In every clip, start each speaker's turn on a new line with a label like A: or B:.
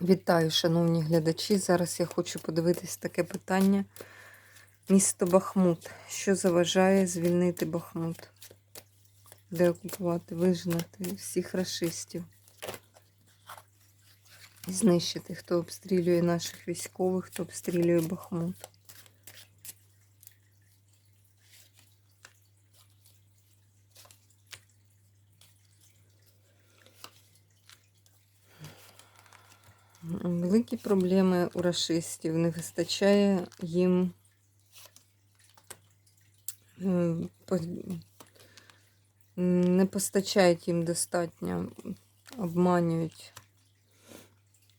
A: Вітаю, шановні глядачі. Зараз я хочу подивитись таке питання. Місто Бахмут. Що заважає звільнити Бахмут? Де окупувати, вижнати всіх расистів. Знищити, хто обстрілює наших військових, хто обстрілює Бахмут. Великі проблеми у расистів. Не вистачає їм е, не постачають їм достатньо, обманюють.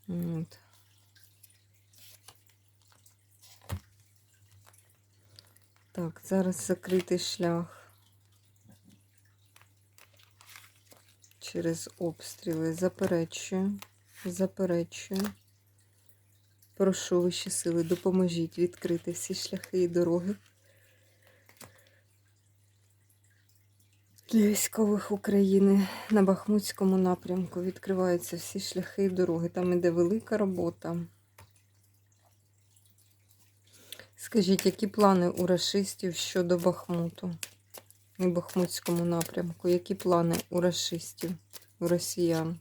A: От. Так, зараз закритий шлях через обстріли. Заперечую. Заперечую. Прошу вищі сили, допоможіть відкрити всі шляхи і дороги для військових України на Бахмутському напрямку. Відкриваються всі шляхи і дороги. Там іде велика робота. Скажіть, які плани у рашистів щодо Бахмуту і Бахмутському напрямку? Які плани у рашистів, у росіян?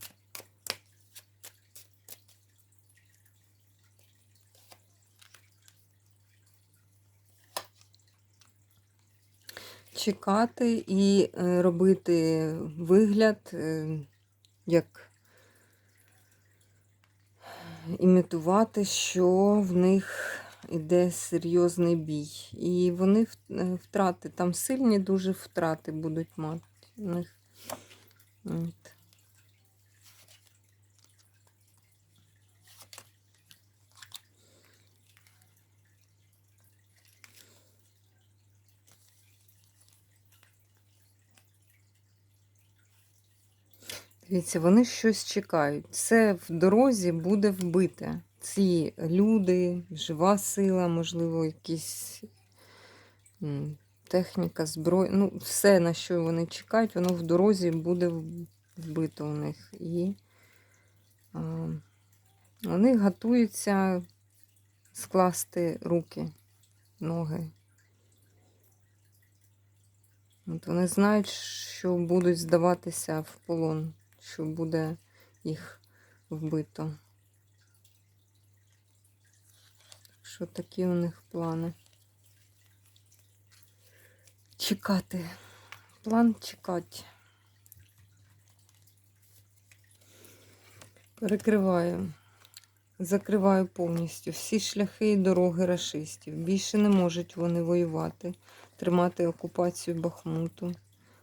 A: Чекати і е, робити вигляд, е, як імітувати, що в них йде серйозний бій. І вони е, втрати, там сильні дуже втрати будуть мати. в них. Дивіться, вони щось чекають. Це в дорозі буде вбите. Ці люди, жива сила, можливо, якісь техніка, зброя. Ну, все, на що вони чекають, воно в дорозі буде вбито у них. І а, вони готуються скласти руки, ноги. От вони знають, що будуть здаватися в полон, що буде їх вбито. Що такі у них плани? Чекати. План чекати. Перекриваю. Закриваю повністю всі шляхи і дороги рашистів. Більше не можуть вони воювати, тримати окупацію Бахмуту,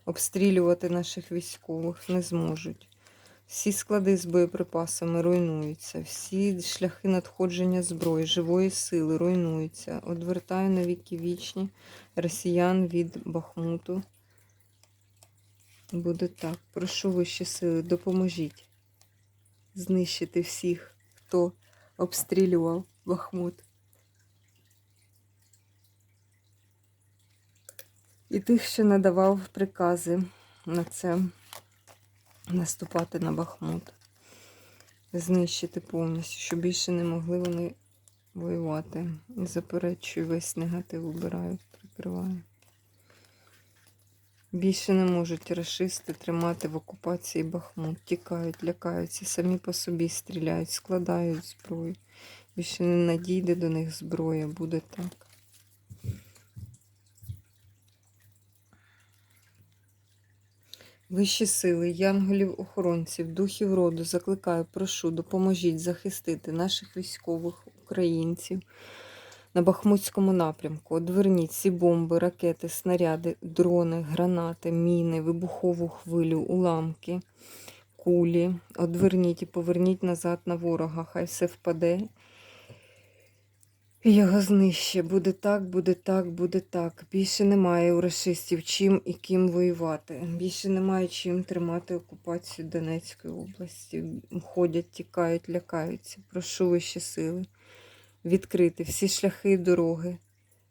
A: обстрілювати наших військових не зможуть. Всі склади з боєприпасами руйнуються, всі шляхи надходження зброї, живої сили руйнуються. Одвертаю на віки вічні росіян від Бахмуту. Буде так. Прошу вищі сили, допоможіть знищити всіх, хто обстрілював Бахмут. І тих, що надавав прикази на це наступати на Бахмут, знищити повністю, щоб більше не могли вони воювати. Заперечую, весь негатив убираю, прикриваю. Більше не можуть рашисти тримати в окупації Бахмут. Тікають, лякаються, самі по собі стріляють, складають зброю. Більше не надійде до них зброя, буде так. Вищі сили, янголів-охоронців, духів роду закликаю, прошу, допоможіть захистити наших військових українців на Бахмутському напрямку. Одверніть всі бомби, ракети, снаряди, дрони, гранати, міни, вибухову хвилю, уламки, кулі. Одверніть і поверніть назад на ворога. Хай все впаде. Його знищить. Буде так, буде так, буде так. Більше немає у расистів чим і ким воювати. Більше немає чим тримати окупацію Донецької області. Ходять, тікають, лякаються. Прошу вищі сили відкрити всі шляхи і дороги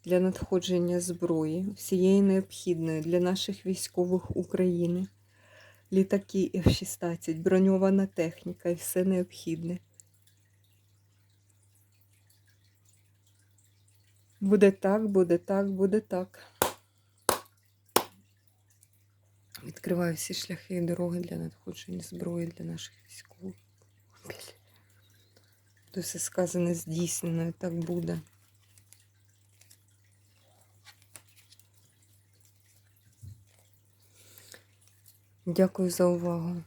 A: для надходження зброї, всієї необхідної для наших військових України, літаки F-16, броньована техніка і все необхідне Буде так, буде так, буде так. Відкриваю всі шляхи і дороги для надходження зброї для наших військових. Буде все сказане здійснено, і так буде. Дякую за увагу.